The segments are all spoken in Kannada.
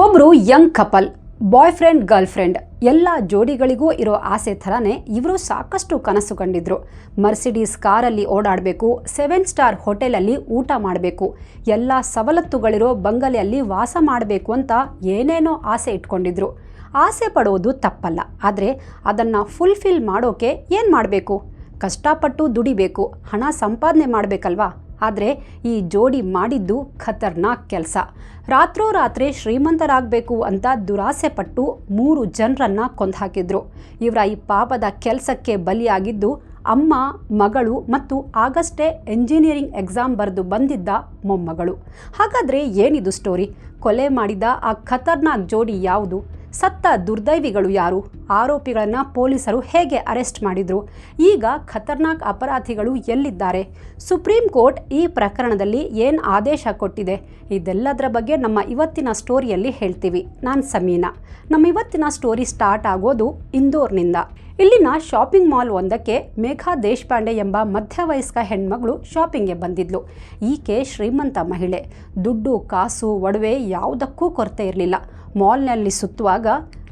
ಒಬ್ರು young couple boyfriend girlfriend ಎಲ್ಲ ಜೋಡಿಗಳಿಗೂ ಇರೋ ಆಸೆ ಥರನೇ ಇವರು ಸಾಕಷ್ಟು ಕನಸು ಕಂಡಿದ್ರು. ಮರ್ಸಿಡೀಸ್ ಕಾರಲ್ಲಿ ಓಡಾಡಬೇಕು ಸೆವೆನ್ ಸ್ಟಾರ್ ಹೋಟೆಲಲ್ಲಿ ಊಟ ಮಾಡಬೇಕು, ಎಲ್ಲ ಸವಲತ್ತುಗಳಿರೋ ಬಂಗಲೆಯಲ್ಲಿ ವಾಸ ಮಾಡಬೇಕು ಅಂತ ಏನೇನೋ ಆಸೆ ಇಟ್ಕೊಂಡಿದ್ರು. ಆಸೆ ಪಡೋದು ತಪ್ಪಲ್ಲ, ಆದರೆ ಅದನ್ನು ಫುಲ್ಫಿಲ್ ಮಾಡೋಕೆ ಏನು ಮಾಡಬೇಕು? ಕಷ್ಟಪಟ್ಟು ದುಡಿಬೇಕು, ಹಣ ಸಂಪಾದನೆ ಮಾಡಬೇಕಲ್ವಾ? ಆದರೆ ಈ ಜೋಡಿ ಮಾಡಿದ್ದು ಖತರ್ನಾಕ್ ಕೆಲಸ. ರಾತ್ರೋರಾತ್ರಿ ಶ್ರೀಮಂತರಾಗಬೇಕು ಅಂತ ದುರಾಸೆ ಪಟ್ಟು ಮೂರು ಜನರನ್ನ ಕೊಂದು ಹಾಕಿದ್ರು ಇವರ ಈ ಪಾಪದ ಕೆಲಸಕ್ಕೆ ಬಲಿಯಾಗಿದ್ದು ಅಮ್ಮ, ಮಗಳು ಮತ್ತು ಆಗಷ್ಟೇ ಎಂಜಿನಿಯರಿಂಗ್ ಎಕ್ಸಾಮ್ ಬರೆದು ಬಂದಿದ್ದ ಮೊಮ್ಮಗಳು. ಹಾಗಾದರೆ ಏನಿದು ಸ್ಟೋರಿ ಕೊಲೆ ಮಾಡಿದ ಆ ಖತರ್ನಾಕ್ ಜೋಡಿ ಯಾವುದು? ಸತ್ತ ದುರ್ದೈವಿಗಳು ಯಾರು? ಆರೋಪಿಗಳನ್ನು ಪೊಲೀಸರು ಹೇಗೆ ಅರೆಸ್ಟ್ ಮಾಡಿದ್ರು? ಈಗ ಖತರ್ನಾಕ್ ಅಪರಾಧಿಗಳು ಎಲ್ಲಿದ್ದಾರೆ? ಸುಪ್ರೀಂ ಕೋರ್ಟ್ ಈ ಪ್ರಕರಣದಲ್ಲಿ ಏನು ಆದೇಶ ಕೊಟ್ಟಿದೆ? ಇದೆಲ್ಲದರ ಬಗ್ಗೆ ನಮ್ಮ ಇವತ್ತಿನ ಸ್ಟೋರಿಯಲ್ಲಿ ಹೇಳ್ತೀವಿ. ನಾನು ಸಮೀನಾ. ನಮ್ಮ ಇವತ್ತಿನ ಸ್ಟೋರಿ ಸ್ಟಾರ್ಟ್ ಆಗೋದು ಇಂದೋರ್ನಿಂದ. ಇಲ್ಲಿನ ಶಾಪಿಂಗ್ ಮಾಲ್ ಒಂದಕ್ಕೆ ಮೇಘಾ ದೇಶಪಾಂಡೆ ಎಂಬ ಮಧ್ಯವಯಸ್ಕ ಹೆಣ್ಮಗಳು ಶಾಪಿಂಗ್ಗೆ ಬಂದಿದ್ಲು. ಈಕೆ ಶ್ರೀಮಂತ ಮಹಿಳೆ. ದುಡ್ಡು, ಕಾಸು, ಒಡವೆ ಯಾವುದಕ್ಕೂ ಕೊರತೆ ಇರಲಿಲ್ಲ. ಮಾಲ್ನಲ್ಲಿ ಸುತ್ತುವಾಗ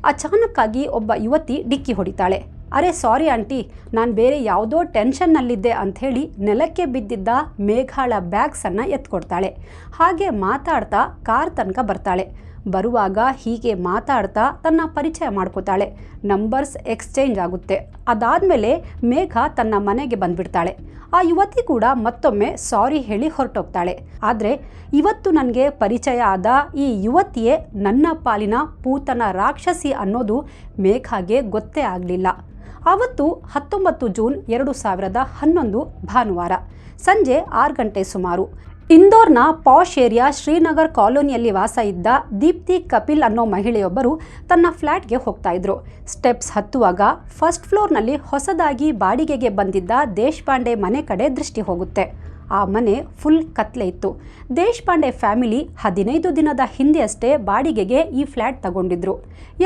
ಅಚಾನಕ್ಕಾಗಿ ಒಬ್ಬ ಯುವತಿ ಡಿಕ್ಕಿ ಹೊಡಿತಾಳೆ. ಅರೆ, ಸಾರಿ ಆಂಟಿ, ನಾನು ಬೇರೆ ಯಾವುದೋ ಟೆನ್ಷನ್ನಲ್ಲಿದ್ದೆ ಅಂಥೇಳಿ ನೆಲಕ್ಕೆ ಬಿದ್ದಿದ್ದ ಮೇಘಾಳ ಬ್ಯಾಗ್ಸನ್ನು ಎತ್ಕೊಡ್ತಾಳೆ. ಹಾಗೆ ಮಾತಾಡ್ತಾ ಕಾರ್ ತನಕ ಬರ್ತಾಳೆ. ಬರುವಾಗ ಹೀಗೆ ಮಾತಾಡ್ತಾ ತನ್ನ ಪರಿಚಯ ಮಾಡ್ಕೋತಾಳೆ. ನಂಬರ್ಸ್ ಎಕ್ಸ್ಚೇಂಜ್ ಆಗುತ್ತೆ. ಅದಾದಮೇಲೆ ಮೇಘ ತನ್ನ ಮನೆಗೆ ಬಂದ್ಬಿಡ್ತಾಳೆ. ಆ ಯುವತಿ ಕೂಡ ಮತ್ತೊಮ್ಮೆ ಸಾರಿ ಹೇಳಿ ಹೊರಟೋಗ್ತಾಳೆ. ಆದರೆ ಇವತ್ತು ನನಗೆ ಪರಿಚಯ ಆದ ಈ ಯುವತಿಯೇ ನನ್ನ ಪಾಲಿನ ಪೂತನ ರಾಕ್ಷಸಿ ಅನ್ನೋದು ಮೇಘಾಗೆ ಗೊತ್ತೇ ಆಗಲಿಲ್ಲ. ಆವತ್ತು ಹತ್ತೊಂಬತ್ತು ಜೂನ್ ಎರಡು ಸಾವಿರದ ಹನ್ನೊಂದು ಭಾನುವಾರ ಸಂಜೆ ಆರು ಗಂಟೆ ಸುಮಾರು. ಇಂದೋರ್ನ ಪಾಶ್ ಏರಿಯಾ ಶ್ರೀನಗರ್ ಕಾಲೋನಿಯಲ್ಲಿ ವಾಸ ಇದ್ದ ದೀಪ್ತಿ ಕಪಿಲ್ ಅನ್ನೋ ಮಹಿಳೆಯೊಬ್ಬರು ತನ್ನ ಫ್ಲ್ಯಾಟ್ಗೆ ಹೋಗ್ತಾ ಇದ್ರು. ಸ್ಟೆಪ್ಸ್ ಹತ್ತುವಾಗ ಫಸ್ಟ್ ಫ್ಲೋರ್ನಲ್ಲಿ ಹೊಸದಾಗಿ ಬಾಡಿಗೆಗೆ ಬಂದಿದ್ದ ದೇಶಪಾಂಡೆ ಮನೆ ಕಡೆ ದೃಷ್ಟಿ ಹೋಗುತ್ತೆ. ಆ ಮನೆ ಫುಲ್ ಕತ್ಲೆ ಇತ್ತು. ದೇಶಪಾಂಡೆ ಫ್ಯಾಮಿಲಿ ಹದಿನೈದು ದಿನದ ಹಿಂದೆ ಅಷ್ಟೇ ಬಾಡಿಗೆಗೆ ಈ ಫ್ಲ್ಯಾಟ್ ತಗೊಂಡಿದ್ರು.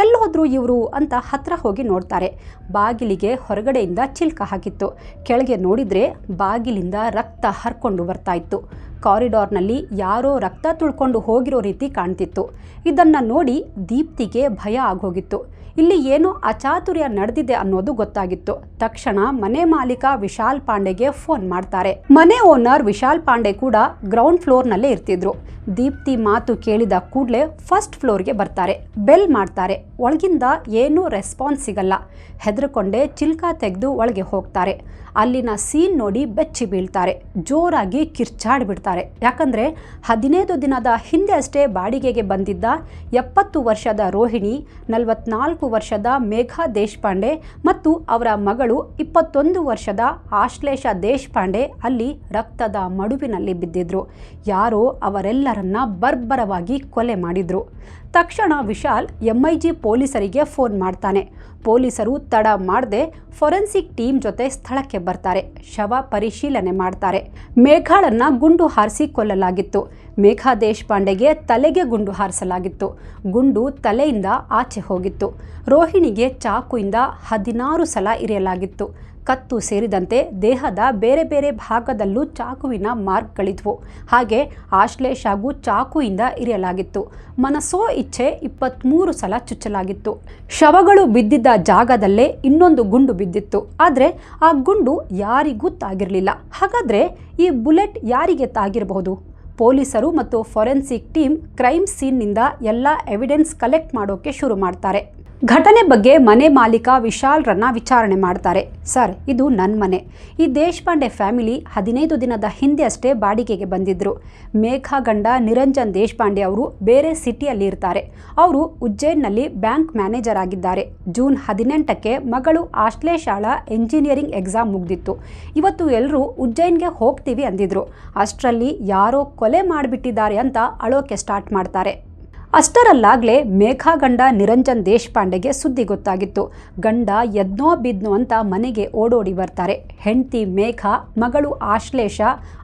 ಎಲ್ಲಿ ಹೋದ್ರು ಇವರು ಅಂತ ಹತ್ರ ಹೋಗಿ ನೋಡ್ತಾರೆ. ಬಾಗಿಲಿಗೆ ಹೊರಗಡೆಯಿಂದ ಚಿಲ್ಕ ಹಾಕಿತ್ತು. ಕೆಳಗೆ ನೋಡಿದ್ರೆ ಬಾಗಿಲಿಂದ ರಕ್ತ ಹರ್ಕೊಂಡು ಬರ್ತಾ ಇತ್ತು. ಕಾರಿಡಾರ್ನಲ್ಲಿ ಯಾರೋ ರಕ್ತ ತುಳ್ಕೊಂಡು ಹೋಗಿರೋ ರೀತಿ ಕಾಣ್ತಿತ್ತು. ಇದನ್ನು ನೋಡಿ ದೀಪ್ತಿಗೆ ಭಯ ಆಗೋಗಿತ್ತು. ಇಲ್ಲಿ ಏನೋ ಅಚಾತುರ್ಯ ನಡೆದಿದೆ ಅನ್ನೋದು ಗೊತ್ತಾಗಿತ್ತು. ತಕ್ಷಣ ಮನೆ ಮಾಲೀಕ ವಿಶಾಲ್ ಪಾಂಡೆಗೆ ಫೋನ್ ಮಾಡ್ತಾರೆ. ಮನೆ ಓನರ್ ವಿಶಾಲ್ ಪಾಂಡೆ ಕೂಡ ಗ್ರೌಂಡ್ ಫ್ಲೋರ್ನಲ್ಲೇ ಇರ್ತಿದ್ರು. ದೀಪ್ತಿ ಮಾತು ಕೇಳಿದ ಕೂಡಲೇ ಫಸ್ಟ್ ಫ್ಲೋರ್ಗೆ ಬರ್ತಾರೆ. ಬೆಲ್ ಮಾಡ್ತಾರೆ. ಒಳಗಿಂದ ಏನೂ ರೆಸ್ಪಾನ್ಸ್ ಸಿಗಲ್ಲ. ಹೆದರ್ಕೊಂಡೆ ಚಿಲ್ಕ ತೆಗೆದು ಒಳಗೆ ಹೋಗ್ತಾರೆ. ಅಲ್ಲಿನ ಸೀನ್ ನೋಡಿ ಬೆಚ್ಚಿ ಬೀಳ್ತಾರೆ, ಜೋರಾಗಿ ಕಿರ್ಚಾಡ್ಬಿಡ್ತಾರೆ. ಯಾಕಂದರೆ ಹದಿನೈದು ದಿನದ ಹಿಂದೆ ಅಷ್ಟೇ ಬಾಡಿಗೆಗೆ ಬಂದಿದ್ದ ಎಪ್ಪತ್ತು ವರ್ಷದ ರೋಹಿಣಿ, ನಲವತ್ನಾಲ್ಕು ವರ್ಷದ ಮೇಘಾ ದೇಶಪಾಂಡೆ ಮತ್ತು ಅವರ ಮಗಳು ಇಪ್ಪತ್ತೊಂದು ವರ್ಷದ ಆಶ್ಲೇಷ ದೇಶಪಾಂಡೆ ಅಲ್ಲಿ ರಕ್ತದ ಮಡುವಿನಲ್ಲಿ ಬಿದ್ದಿದ್ರು. ಯಾರೋ ಅವರೆಲ್ಲರನ್ನ ಬರ್ಬರವಾಗಿ ಕೊಲೆ ಮಾಡಿದ್ರು. ತಕ್ಷಣ ವಿಶಾಲ್ ಎಂಐಜಿ ಪೊಲೀಸರಿಗೆ ಫೋನ್ ಮಾಡ್ತಾನೆ. ಪೊಲೀಸರು ತಡ ಮಾಡದೆ ಫೊರೆನ್ಸಿಕ್ ಟೀಮ್ ಜೊತೆ ಸ್ಥಳಕ್ಕೆ ಬರ್ತಾರೆ. ಶವ ಪರಿಶೀಲನೆ ಮಾಡ್ತಾರೆ. ಮೇಘಾಳನ್ನ ಗುಂಡು ಹಾರಿಸಿ ಕೊಲ್ಲಲಾಗಿತ್ತು. ಮೇಘಾ ದೇಶಪಾಂಡೆಗೆ ತಲೆಗೆ ಗುಂಡು ಹಾರಿಸಲಾಗಿತ್ತು. ಗುಂಡು ತಲೆಯಿಂದ ಆಚೆ ಹೋಗಿತ್ತು. ರೋಹಿಣಿಗೆ ಚಾಕುಯಿಂದ ಹದಿನಾರು ಸಲ ಇರಿಯಲಾಗಿತ್ತು. ಕತ್ತು ಸೇರಿದಂತೆ ದೇಹದ ಬೇರೆ ಬೇರೆ ಭಾಗದಲ್ಲೂ ಚಾಕುವಿನ ಮಾರ್ಕ್ಗಳಿದ್ವು ಹಾಗೆ ಆಶ್ಲೇಷ ಹಾಗೂ ಚಾಕುವಿಂದ ಇರಿಯಲಾಗಿತ್ತು. ಮನಸ್ಸೋ ಇಚ್ಛೆ ಇಪ್ಪತ್ತ್ಮೂರು ಸಲ ಚುಚ್ಚಲಾಗಿತ್ತು. ಶವಗಳು ಬಿದ್ದಿದ್ದ ಜಾಗದಲ್ಲೇ ಇನ್ನೊಂದು ಗುಂಡು ಬಿದ್ದಿತ್ತು. ಆದರೆ ಆ ಗುಂಡು ಯಾರಿಗೂ ತಾಗಿರಲಿಲ್ಲ. ಹಾಗಾದರೆ ಈ ಬುಲೆಟ್ ಯಾರಿಗೆ ತಾಗಿರಬಹುದು? ಪೊಲೀಸರು ಮತ್ತು ಫೊರೆನ್ಸಿಕ್ ಟೀಮ್ ಕ್ರೈಮ್ ಸೀನ್ನಿಂದ ಎಲ್ಲ ಎವಿಡೆನ್ಸ್ ಕಲೆಕ್ಟ್ ಮಾಡೋಕ್ಕೆ ಶುರು ಮಾಡ್ತಾರೆ. ಘಟನೆ ಬಗ್ಗೆ ಮನೆ ಮಾಲೀಕ ವಿಶಾಲ್ರನ್ನ ವಿಚಾರಣೆ ಮಾಡ್ತಾರೆ. ಸರ್, ಇದು ನನ್ನ ಮನೆ. ಈ ದೇಶಪಾಂಡೆ ಫ್ಯಾಮಿಲಿ ಹದಿನೈದು ದಿನದ ಹಿಂದೆ ಅಷ್ಟೇ ಬಾಡಿಗೆಗೆ ಬಂದಿದ್ದರು ಮೇಘಾ ಗಂಡ ನಿರಂಜನ್ ದೇಶಪಾಂಡೆ ಅವರು ಬೇರೆ ಸಿಟಿಯಲ್ಲಿ ಇರ್ತಾರೆ. ಅವರು ಉಜ್ಜೈನ್ನಲ್ಲಿ ಬ್ಯಾಂಕ್ ಮ್ಯಾನೇಜರ್ ಆಗಿದ್ದಾರೆ. ಜೂನ್ ಹದಿನೆಂಟಕ್ಕೆ ಮಗಳು ಆಶ್ಲೇಷಾಳ ಎಂಜಿನಿಯರಿಂಗ್ ಎಕ್ಸಾಮ್ ಮುಗ್ದಿತ್ತು. ಇವತ್ತು ಎಲ್ಲರೂ ಉಜ್ಜೈನ್ಗೆ ಹೋಗ್ತೀವಿ ಅಂದಿದ್ರು. ಅಷ್ಟರಲ್ಲಿ ಯಾರೋ ಕೊಲೆ ಮಾಡಿಬಿಟ್ಟಿದ್ದಾರೆ ಅಂತ ಅಳೋಕೆ ಸ್ಟಾರ್ಟ್ ಮಾಡ್ತಾರೆ. ಅಷ್ಟರಲ್ಲಾಗಲೇ ಮೇಘಾ ಗಂಡ ನಿರಂಜನ್ ದೇಶಪಾಂಡೆಗೆ ಸುದ್ದಿ ಗೊತ್ತಾಗಿತ್ತು. ಗಂಡ ಎದ್ನೋ ಬಿದ್ನೋ ಅಂತ ಮನೆಗೆ ಓಡೋಡಿ ಬರ್ತಾರೆ. ಹೆಂಡತಿ ಮೇಘಾ, ಮಗಳು ಆಶ್ಲೇಷ,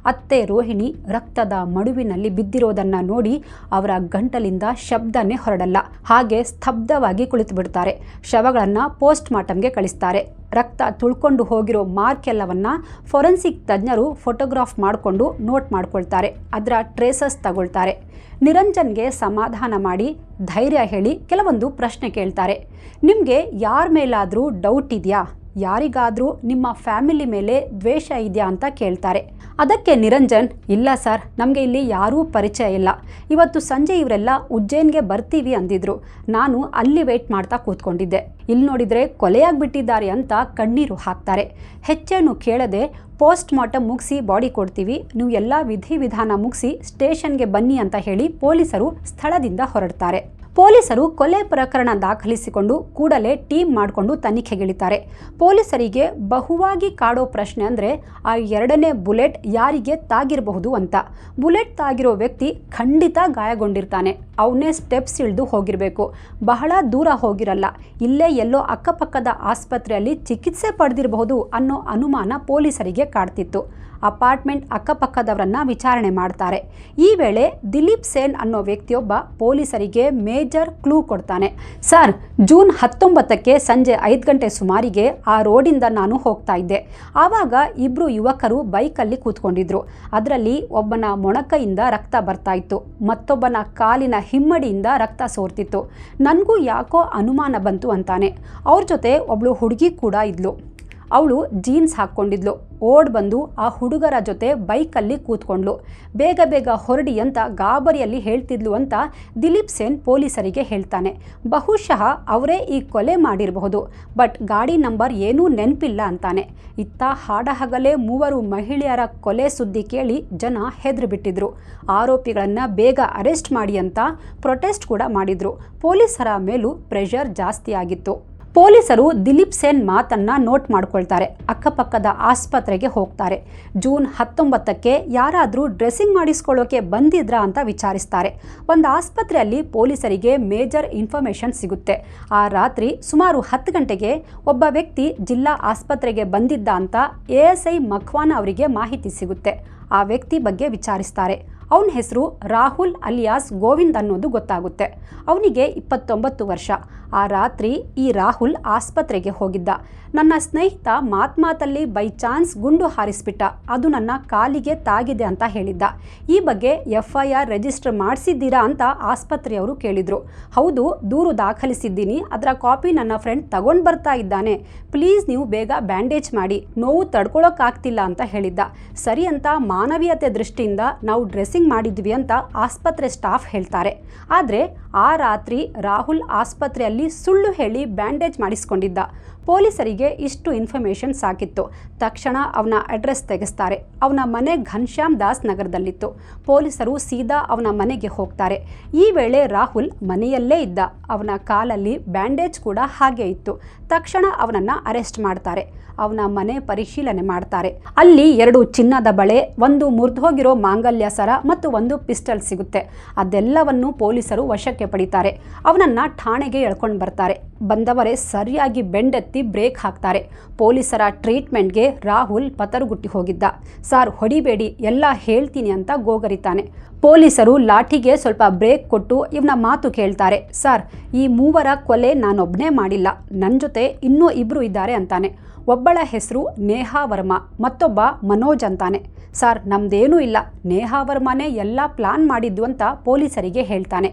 ಅತ್ತೆ ರೋಹಿಣಿ ರಕ್ತದ ಮಡುವಿನಲ್ಲಿ ಬಿದ್ದಿರೋದನ್ನ ನೋಡಿ ಅವರ ಗಂಟಲಿಂದ ಶಬ್ದನೇ ಹೊರಡಲ್ಲ. ಹಾಗೆ ಸ್ತಬ್ಧವಾಗಿ ಕುಳಿತು ಬಿಡ್ತಾರೆ ಶವಗಳನ್ನು ಪೋಸ್ಟ್ ಮಾರ್ಟಮ್ಗೆ ಕಳಿಸ್ತಾರೆ. ರಕ್ತ ತುಳ್ಕೊಂಡು ಹೋಗಿರೋ ಮಾರ್ಕ್ ಎಲ್ಲವನ್ನ ಫೊರೆನ್ಸಿಕ್ ತಜ್ಞರು ಫೋಟೋಗ್ರಾಫ್ ಮಾಡಿಕೊಂಡು ನೋಟ್ ಮಾಡ್ಕೊಳ್ತಾರೆ. ಅದರ ಟ್ರೇಸಸ್ ತಗೊಳ್ತಾರೆ. ನಿರಂಜನ್ಗೆ ಸಮಾಧಾನ ಮಾಡಿ ಧೈರ್ಯ ಹೇಳಿ ಕೆಲವೊಂದು ಪ್ರಶ್ನೆ ಕೇಳ್ತಾರೆ. ನಿಮಗೆ ಯಾರ ಮೇಲಾದರೂ ಡೌಟ್ ಇದೆಯಾ? ಯಾರಿಗಾದರೂ ನಿಮ್ಮ ಫ್ಯಾಮಿಲಿ ಮೇಲೆ ದ್ವೇಷ ಇದೆಯಾ ಅಂತ ಕೇಳ್ತಾರೆ. ಅದಕ್ಕೆ ನಿರಂಜನ್, ಇಲ್ಲ ಸರ್, ನಮಗೆ ಇಲ್ಲಿ ಯಾರೂ ಪರಿಚಯ ಇಲ್ಲ. ಇವತ್ತು ಸಂಜೆ ಇವರೆಲ್ಲ ಉಜ್ಜೈನ್ಗೆ ಬರ್ತೀವಿ ಅಂದಿದ್ರು. ನಾನು ಅಲ್ಲಿ ವೇಟ್ ಮಾಡ್ತಾ ಕೂತ್ಕೊಂಡಿದ್ದೆ. ಇಲ್ಲಿ ನೋಡಿದರೆ ಕೊಲೆಯಾಗಿಬಿಟ್ಟಿದ್ದಾರೆ ಅಂತ ಕಣ್ಣೀರು ಹಾಕ್ತಾರೆ. ಹೆಚ್ಚೇನು ಕೇಳದೆ ಪೋಸ್ಟ್ ಮಾರ್ಟಮ್ ಮುಗಿಸಿ ಬಾಡಿ ಕೊಡ್ತೀವಿ, ನೀವು ಎಲ್ಲ ವಿಧಿವಿಧಾನ ಮುಗಿಸಿ ಸ್ಟೇಷನ್ಗೆ ಬನ್ನಿ ಅಂತ ಹೇಳಿ ಪೊಲೀಸರು ಸ್ಥಳದಿಂದ ಹೊರಡ್ತಾರೆ. ಪೊಲೀಸರು ಕೊಲೆ ಪ್ರಕರಣ ದಾಖಲಿಸಿಕೊಂಡು ಕೂಡಲೇ ಟೀಮ್ ಮಾಡಿಕೊಂಡು ತನಿಖೆಗಿಳಿತಾರೆ. ಪೊಲೀಸರಿಗೆ ಬಹುವಾಗಿ ಕಾಡೋ ಪ್ರಶ್ನೆ ಅಂದರೆ ಆ ಎರಡನೇ ಬುಲೆಟ್ ಯಾರಿಗೆ ತಾಗಿರಬಹುದು ಅಂತ. ಬುಲೆಟ್ ತಾಗಿರೋ ವ್ಯಕ್ತಿ ಖಂಡಿತ ಗಾಯಗೊಂಡಿರ್ತಾನೆ. ಅವನೇ ಸ್ಟೆಪ್ಸ್ ಇಳಿದು ಹೋಗಿರಬೇಕು. ಬಹಳ ದೂರ ಹೋಗಿರಲ್ಲ. ಇಲ್ಲೇ ಎಲ್ಲೋ ಅಕ್ಕಪಕ್ಕದ ಆಸ್ಪತ್ರೆಯಲ್ಲಿ ಚಿಕಿತ್ಸೆ ಪಡೆದಿರಬಹುದು ಅನ್ನೋ ಅನುಮಾನ ಪೊಲೀಸರಿಗೆ ಕಾಡ್ತಿತ್ತು. ಅಪಾರ್ಟ್ಮೆಂಟ್ ಅಕ್ಕಪಕ್ಕದವರನ್ನ ವಿಚಾರಣೆ ಮಾಡ್ತಾರೆ. ಈ ವೇಳೆ ದಿಲೀಪ್ ಸೇನ್ ಅನ್ನೋ ವ್ಯಕ್ತಿಯೊಬ್ಬ ಪೊಲೀಸರಿಗೆ ಮೇಜರ್ ಕ್ಲೂ ಕೊಡ್ತಾನೆ. ಸರ್, ಜೂನ್ ಹತ್ತೊಂಬತ್ತಕ್ಕೆ ಸಂಜೆ ಐದು ಗಂಟೆ ಸುಮಾರಿಗೆ ಆ ರೋಡಿಂದ ನಾನು ಹೋಗ್ತಾ ಇದ್ದೆ. ಆವಾಗ ಇಬ್ಬರು ಯುವಕರು ಬೈಕಲ್ಲಿ ಕೂತ್ಕೊಂಡಿದ್ರು. ಅದರಲ್ಲಿ ಒಬ್ಬನ ಮೊಣಕೈಯಿಂದ ರಕ್ತ ಬರ್ತಾ ಇತ್ತು. ಮತ್ತೊಬ್ಬನ ಕಾಲಿನ ಹಿಮ್ಮಡಿಯಿಂದ ರಕ್ತ ಸೋರ್ತಿತ್ತು. ನನಗೂ ಯಾಕೋ ಅನುಮಾನ ಬಂತು ಅಂತಾನೆ. ಅವ್ರ ಜೊತೆ ಒಬ್ಳು ಹುಡುಗಿ ಕೂಡ ಇದ್ಲು. ಅವಳು ಜೀನ್ಸ್ ಹಾಕ್ಕೊಂಡಿದ್ಲು. ಓಡ್ ಬಂದು ಆ ಹುಡುಗರ ಜೊತೆ ಬೈಕಲ್ಲಿ ಕೂತ್ಕೊಂಡ್ಲು. ಬೇಗ ಬೇಗ ಹೊರಡಿ ಅಂತ ಗಾಬರಿಯಲ್ಲಿ ಹೇಳ್ತಿದ್ಲು ಅಂತ ದಿಲೀಪ್ ಸೇನ್ ಪೊಲೀಸರಿಗೆ ಹೇಳ್ತಾನೆ. ಬಹುಶಃ ಅವರೇ ಈ ಕೊಲೆ ಮಾಡಿರಬಹುದು, ಬಟ್ ಗಾಡಿ ನಂಬರ್ ಏನೂ ನೆನಪಿಲ್ಲ ಅಂತಾನೆ. ಇತ್ತ ಹಾಡಹಗಲೇ ಮೂವರು ಮಹಿಳೆಯರ ಕೊಲೆ ಸುದ್ದಿ ಕೇಳಿ ಜನ ಹೆದರಿಬಿಟ್ಟಿದ್ರು. ಆರೋಪಿಗಳನ್ನು ಬೇಗ ಅರೆಸ್ಟ್ ಮಾಡಿ ಅಂತ ಪ್ರೊಟೆಸ್ಟ್ ಕೂಡ ಮಾಡಿದ್ರು. ಪೊಲೀಸರ ಮೇಲೂ ಪ್ರೆಷರ್ ಜಾಸ್ತಿ ಆಗಿತ್ತು ಪೊಲೀಸರು ದಿಲೀಪ್ ಸೇನ್ ಮಾತನ್ನ ನೋಟ್ ಮಾಡ್ಕೊಳ್ತಾರೆ. ಅಕ್ಕಪಕ್ಕದ ಆಸ್ಪತ್ರೆಗೆ ಹೋಗ್ತಾರೆ. ಜೂನ್ ಹತ್ತೊಂಬತ್ತಕ್ಕೆ ಯಾರಾದರೂ ಡ್ರೆಸ್ಸಿಂಗ್ ಮಾಡಿಸ್ಕೊಳ್ಳೋಕೆ ಬಂದಿದ್ರಾ ಅಂತ ವಿಚಾರಿಸ್ತಾರೆ. ಒಂದು ಆಸ್ಪತ್ರೆಯಲ್ಲಿ ಪೊಲೀಸರಿಗೆ ಮೇಜರ್ ಇನ್ಫಾರ್ಮೇಷನ್ ಸಿಗುತ್ತೆ. ಆ ರಾತ್ರಿ ಸುಮಾರು ಹತ್ತು ಗಂಟೆಗೆ ಒಬ್ಬ ವ್ಯಕ್ತಿ ಜಿಲ್ಲಾ ಆಸ್ಪತ್ರೆಗೆ ಬಂದಿದ್ದ ಅಂತ ಎ ಎಸ್ ಐ ಮಖ್ವಾನ್ ಅವರಿಗೆ ಮಾಹಿತಿ ಸಿಗುತ್ತೆ. ಆ ವ್ಯಕ್ತಿ ಬಗ್ಗೆ ವಿಚಾರಿಸ್ತಾರೆ. ಅವನ ಹೆಸರು ರಾಹುಲ್ ಅಲಿಯಾಸ್ ಗೋವಿಂದ್ ಅನ್ನೋದು ಗೊತ್ತಾಗುತ್ತೆ. ಅವನಿಗೆ ಇಪ್ಪತ್ತೊಂಬತ್ತು ವರ್ಷ. ಆ ರಾತ್ರಿ ಈ ರಾಹುಲ್ ಆಸ್ಪತ್ರೆಗೆ ಹೋಗಿದ್ದ. ನನ್ನ ಸ್ನೇಹಿತ ಮಾತ್ಮಾತಲ್ಲಿ ಬೈ ಚಾನ್ಸ್ ಗುಂಡು ಹಾರಿಸ್ಬಿಟ್ಟ. ಅದು ನನ್ನ ಕಾಲಿಗೆ ತಾಗಿದೆ ಅಂತ ಹೇಳಿದ್ದ. ಈ ಬಗ್ಗೆ ಎಫ್ ಐ ಆರ್ ರಿಜಿಸ್ಟರ್ ಮಾಡಿಸಿದ್ದೀರಾ ಅಂತ ಆಸ್ಪತ್ರೆಯವರು ಕೇಳಿದರು. ಹೌದು, ದೂರು ದಾಖಲಿಸಿದ್ದೀನಿ. ಅದರ ಕಾಪಿ ನನ್ನ ಫ್ರೆಂಡ್ ತಗೊಂಡು ಬರ್ತಾ ಇದ್ದಾನೆ. ಪ್ಲೀಸ್ ನೀವು ಬೇಗ ಬ್ಯಾಂಡೇಜ್ ಮಾಡಿ. ನೋವು ತಡ್ಕೊಳ್ಳೋಕ್ಕಾಗ್ತಿಲ್ಲ ಅಂತ ಹೇಳಿದ್ದ. ಸರಿ ಅಂತ ಮಾನವೀಯತೆ ದೃಷ್ಟಿಯಿಂದ ನಾವು ಡ್ರೆಸ್ಸಿಂಗ್ ಮಾಡಿದ್ವಿ ಅಂತ ಆಸ್ಪತ್ರೆ ಸ್ಟಾಫ್ ಹೇಳ್ತಾರೆ. ಆದರೆ ಆ ರಾತ್ರಿ ರಾಹುಲ್ ಆಸ್ಪತ್ರೆಯಲ್ಲಿ ಸುಳ್ಳು ಹೇಳಿ ಬ್ಯಾಂಡೇಜ್ ಮಾಡಿಸ್ಕೊಂಡಿದ್ದ. ಪೊಲೀಸರಿಗೆ ಇಷ್ಟು ಇನ್ಫಾರ್ಮೇಷನ್ ಸಾಕಿತ್ತು. ತಕ್ಷಣ ಅವನ ಅಡ್ರೆಸ್ ತೆಗೆಸ್ತಾರೆ. ಅವನ ಮನೆ ಘನಶ್ಯಾಮ್ ದಾಸ್ ನಗರದಲ್ಲಿತ್ತು. ಪೊಲೀಸರು ಸೀದಾ ಅವನ ಮನೆಗೆ ಹೋಗ್ತಾರೆ. ಈ ವೇಳೆ ರಾಹುಲ್ ಮನೆಯಲ್ಲೇ ಇದ್ದ. ಅವನ ಕಾಲಲ್ಲಿ ಬ್ಯಾಂಡೇಜ್ ಕೂಡ ಹಾಗೆ ಇತ್ತು. ತಕ್ಷಣ ಅವನನ್ನು ಅರೆಸ್ಟ್ ಮಾಡ್ತಾರೆ. ಅವನ ಮನೆ ಪರಿಶೀಲನೆ ಮಾಡ್ತಾರೆ. ಅಲ್ಲಿ ಎರಡು ಚಿನ್ನದ ಬಳೆ, ಒಂದು ಮುರಿದೋಗಿರೋ ಮಾಂಗಲ್ಯ ಸರ ಮತ್ತು ಒಂದು ಪಿಸ್ಟಲ್ ಸಿಗುತ್ತೆ. ಅದೆಲ್ಲವನ್ನು ಪೊಲೀಸರು ವಶಕ್ಕೆ ಪಡಿತಾರೆ. ಅವನನ್ನ ಠಾಣೆಗೆ ಎಳ್ಕೊಂಡು ಬರ್ತಾರೆ. ಬಂದವರೇ ಸರಿಯಾಗಿ ಬೆಂಡೆತ್ತಿ ಬ್ರೇಕ್ ಹಾಕ್ತಾರೆ. ಪೊಲೀಸರ ಟ್ರೀಟ್ಮೆಂಟ್ಗೆ ರಾಹುಲ್ ಪತರುಗುಟ್ಟಿ ಹೋಗಿದ್ದ ಸಾರ್, ಹೊಡಿಬೇಡಿ, ಎಲ್ಲ ಹೇಳ್ತೀನಿ ಅಂತ ಗೋಗರಿತಾನೆ. ಪೊಲೀಸರು ಲಾಠಿಗೆ ಸ್ವಲ್ಪ ಬ್ರೇಕ್ ಕೊಟ್ಟು ಇವನ ಮಾತು ಕೇಳ್ತಾರೆ. ಸರ್, ಈ ಮೂವರ ಕೊಲೆ ನಾನೊಬ್ಬನೇ ಮಾಡಿಲ್ಲ. ನನ್ನ ಜೊತೆ ಇನ್ನೂ ಇಬ್ಬರು ಇದ್ದಾರೆ ಅಂತಾನೆ. ಒಬ್ಬಳ ಹೆಸರು ನೇಹಾ ವರ್ಮಾ, ಮತ್ತೊಬ್ಬ ಮನೋಜ್ ಅಂತಾನೆ. ಸರ್, ನಮ್ದೇನೂ ಇಲ್ಲ. ನೇಹಾ ಮನೆ ಎಲ್ಲ ಪ್ಲಾನ್ ಮಾಡಿದ್ದು ಅಂತ ಪೊಲೀಸರಿಗೆ ಹೇಳ್ತಾನೆ.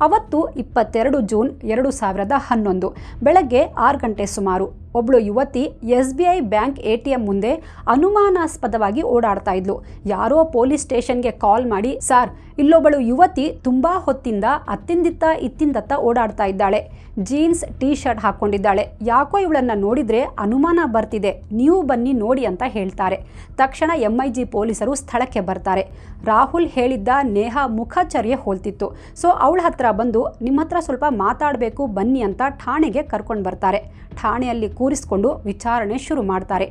ಅವತ್ತು ಇಪ್ಪತ್ತೆರಡು ಜೂನ್ ಎರಡು ಸಾವಿರದ ಹನ್ನೊಂದು. ಬೆಳಗ್ಗೆ ಆರು ಗಂಟೆ ಸುಮಾರು. ಒಬ್ಬಳು ಯುವತಿ S B I bank A T M ಮುಂದೆ ಅನುಮಾನಾಸ್ಪದವಾಗಿ ಓಡಾಡ್ತಾ ಇದ್ಲು. ಯಾರೋ ಪೊಲೀಸ್ ಸ್ಟೇಷನ್ಗೆ ಕಾಲ್ ಮಾಡಿ, ಸಾರ್, ಇಲ್ಲೊಬ್ಬಳು ಯುವತಿ ತುಂಬ ಹೊತ್ತಿಂದ ಅತ್ತಿಂದಿತ್ತ ಇತ್ತಿಂದತ್ತ ಓಡಾಡ್ತಾ ಇದ್ದಾಳೆ. ಜೀನ್ಸ್ ಟೀ ಶರ್ಟ್ ಹಾಕ್ಕೊಂಡಿದ್ದಾಳೆ ಯಾಕೋ ಇವಳನ್ನು ನೋಡಿದರೆ ಅನುಮಾನ ಬರ್ತಿದೆ. ನೀವು ಬನ್ನಿ ನೋಡಿ ಅಂತ ಹೇಳ್ತಾರೆ. ತಕ್ಷಣ ಎಂ ಐ ಜಿ ಪೊಲೀಸರು ಸ್ಥಳಕ್ಕೆ ಬರ್ತಾರೆ. ರಾಹುಲ್ ಹೇಳಿದ್ದ ನೇಹಾ ಮುಖಚರ್ಯೆ ಹೋಲ್ತಿತ್ತು. ಸೊ, ಅವಳ ಹತ್ರ ಬಂದು ನಿಮ್ಮ ಹತ್ರ ಸ್ವಲ್ಪ ಮಾತಾಡಬೇಕು, ಬನ್ನಿ ಅಂತ ಠಾಣೆಗೆ ಕರ್ಕೊಂಡು ಬರ್ತಾರೆ. ಠಾಣೆಯಲ್ಲಿ ಕೂರಿಸ್ಕೊಂಡು ವಿಚಾರಣೆ ಶುರು ಮಾಡ್ತಾರೆ.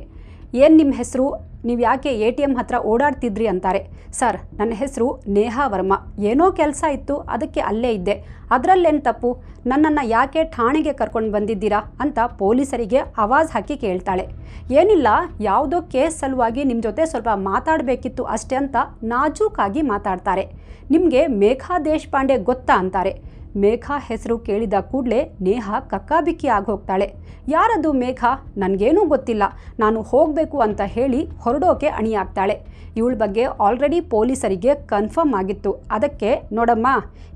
ಏನು ನಿಮ್ಮ ಹೆಸರು? ನೀವು ಯಾಕೆ ಎ ಟಿ ಎಂ ಹತ್ರ ಓಡಾಡ್ತಿದ್ರಿ ಅಂತಾರೆ. ಸರ್, ನನ್ನ ಹೆಸರು ನೇಹಾ ವರ್ಮಾ. ಏನೋ ಕೆಲಸ ಇತ್ತು, ಅದಕ್ಕೆ ಅಲ್ಲೇ ಇದ್ದೆ. ಅದರಲ್ಲೇನು ತಪ್ಪು? ನನ್ನನ್ನು ಯಾಕೆ ಠಾಣೆಗೆ ಕರ್ಕೊಂಡು ಬಂದಿದ್ದೀರಾ ಅಂತ ಪೊಲೀಸರಿಗೆ ಆವಾಜ್ ಹಾಕಿ ಕೇಳ್ತಾಳೆ. ಏನಿಲ್ಲ, ಯಾವುದೋ ಕೇಸ್ ಸಲುವಾಗಿ ನಿಮ್ಮ ಜೊತೆ ಸ್ವಲ್ಪ ಮಾತಾಡಬೇಕಿತ್ತು ಅಷ್ಟೇ ಅಂತ ನಾಜೂಕಾಗಿ ಮಾತಾಡ್ತಾರೆ. ನಿಮಗೆ ಮೇಘಾ ದೇಶಪಾಂಡೆ ಗೊತ್ತಾ ಅಂತಾರೆ. ಮೇಘಾ ಹೆಸರು ಕೇಳಿದ ಕೂಡಲೇ ನೇಹ ಕಕ್ಕಾಬಿಕ್ಕಿ ಆಗೋಗ್ತಾಳೆ. ಯಾರದು ಮೇಘಾ? ನನಗೇನೂ ಗೊತ್ತಿಲ್ಲ. ನಾನು ಹೋಗಬೇಕು ಅಂತ ಹೇಳಿ ಹೊರಡೋಕೆ ಅಣಿಯಾಗ್ತಾಳೆ. ಇವಳ ಬಗ್ಗೆ ಆಲ್ರೆಡಿ ಪೊಲೀಸರಿಗೆ ಕನ್ಫರ್ಮ್ ಆಗಿತ್ತು. ಅದಕ್ಕೆ, ನೋಡಮ್ಮ,